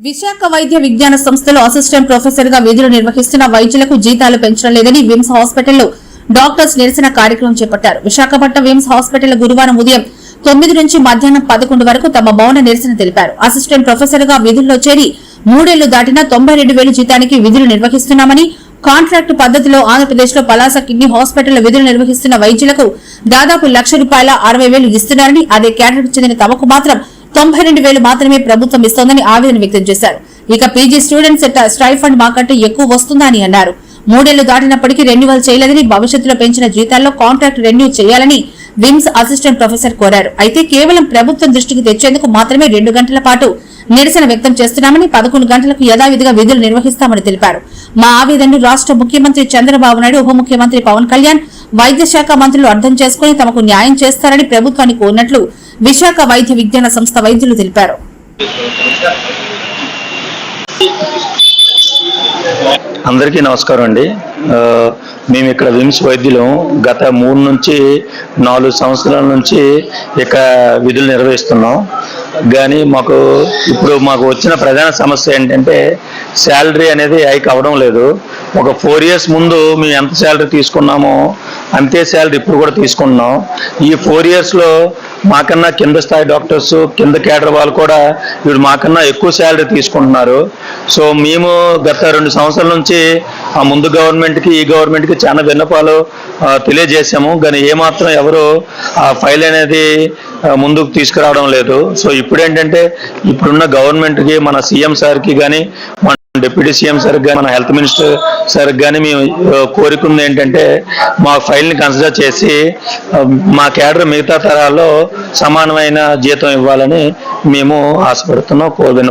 విశాఖ వైద్య విజ్ఞాన సంస్థలో అసిస్టెంట్ ప్రొఫెసర్గా విధులు నిర్వహిస్తున్న వైద్యులకు జీతాలు పెంచడం లేదని విమ్స్ హాస్పిటల్లో డాక్టర్స్ నిరసన కార్యక్రమం చేపట్టారు. విశాఖపట్నం విమ్స్ హాస్పిటల్ గురువారం ఉదయం తొమ్మిది నుంచి మధ్యాహ్నం పదకొండు వరకు తమ మౌన నిరసన తెలిపారు. అసిస్టెంట్ ప్రొఫెసర్గా విధుల్లో చేరి మూడేళ్ళు దాటినా తొంభై రెండు వేలు జీతానికి విధులు నిర్వహిస్తున్నామని కాంట్రాక్ట్ పద్ధతిలో ఆంధ్రప్రదేశ్లో పలాస కిడ్నీ హాస్పిటల్ విధులు నిర్వహిస్తున్న వైద్యులకు దాదాపు లక్ష రూపాయల అరవై వేలు ఇస్తున్నారని అదే కేటర్కు చెందిన తమకు మాత్రం తొంభై రెండు వేలు మాత్రమే ప్రభుత్వం ఇస్తోందని ఆవేదన వ్యక్తం చేశారు. ఇక పీజీ స్టూడెంట్స్ స్టైఫండ్ మాకంటే ఎక్కువ వస్తుందని అన్నారు. మూడేళ్ళు దాటినప్పటికీ రెన్యువల్ చేయలేదని భవిష్యత్తులో పెంచిన జీతాల్లో కాంట్రాక్ట్ రెన్యూ చేయాలని విమ్స్ అసిస్టెంట్ ప్రొఫెసర్ కోరారు. అయితే కేవలం ప్రభుత్వం దృష్టికి తెచ్చేందుకు మాత్రమే రెండు గంటల పాటు నిరసన వ్యక్తం చేస్తున్నామని పదకొండు గంటలకు యథావిధిగా విధులు నిర్వహిస్తామని తెలిపారు. మా ఆవేదనను రాష్ట్ర ముఖ్యమంత్రి చంద్రబాబు నాయుడు ఉప ముఖ్యమంత్రి పవన్ కళ్యాణ్ వైద్య శాఖ మంత్రులు అర్థం చేసుకుని తమకు న్యాయం చేస్తారని ప్రభుత్వాన్ని కోరినట్లు విశాఖ వైద్య విజ్ఞాన సంస్థ వైద్యులు తెలిపారు. అందరికీ నమస్కారం అండి. మేము ఇక్కడ విమ్స్ వైద్యులం. గత మూడు నుంచి నాలుగు సంవత్సరాల నుంచి ఇక విధులు నిర్వహిస్తున్నాం. కానీ మాకు ఇప్పుడు మాకు వచ్చిన ప్రధాన సమస్య ఏంటంటే శాలరీ అనేది హైక్ అవ్వడం లేదు. ఒక ఫోర్ ఇయర్స్ ముందు మేము ఎంత శాలరీ తీసుకున్నామో అంతే శాలరీ ఇప్పుడు కూడా తీసుకుంటున్నాం. ఈ ఫోర్ ఇయర్స్లో మాకన్నా కింద స్థాయి డాక్టర్స్ కింద కేడర్ వాళ్ళు కూడా ఇప్పుడు మాకన్నా ఎక్కువ శాలరీ తీసుకుంటున్నారు. సో మేము గత రెండు సంవత్సరాల నుంచి ఆ ముందు గవర్నమెంట్కి ఈ గవర్నమెంట్కి చాలా విన్నపాలు తెలియజేశాము. కానీ ఏమాత్రం ఎవరు ఆ ఫైల్ అనేది ముందుకు తీసుకురావడం లేదు. సో ఇప్పుడు ఏంటంటే ఇప్పుడున్న గవర్నమెంట్కి మన సీఎం సార్కి కానీ మన డిప్యూటీ సీఎం సార్ కానీ మన హెల్త్ మినిస్టర్ సార్ కానీ మేము ఆ, కోరుకుంది ఏంటంటే మా ఫైల్ని కన్సిడర్ చేసి మా కేడర్ మిగతా తరాల్లో సమానమైన జీతం ఇవ్వాలని మేము ఆశపడుతున్నాం కోరిన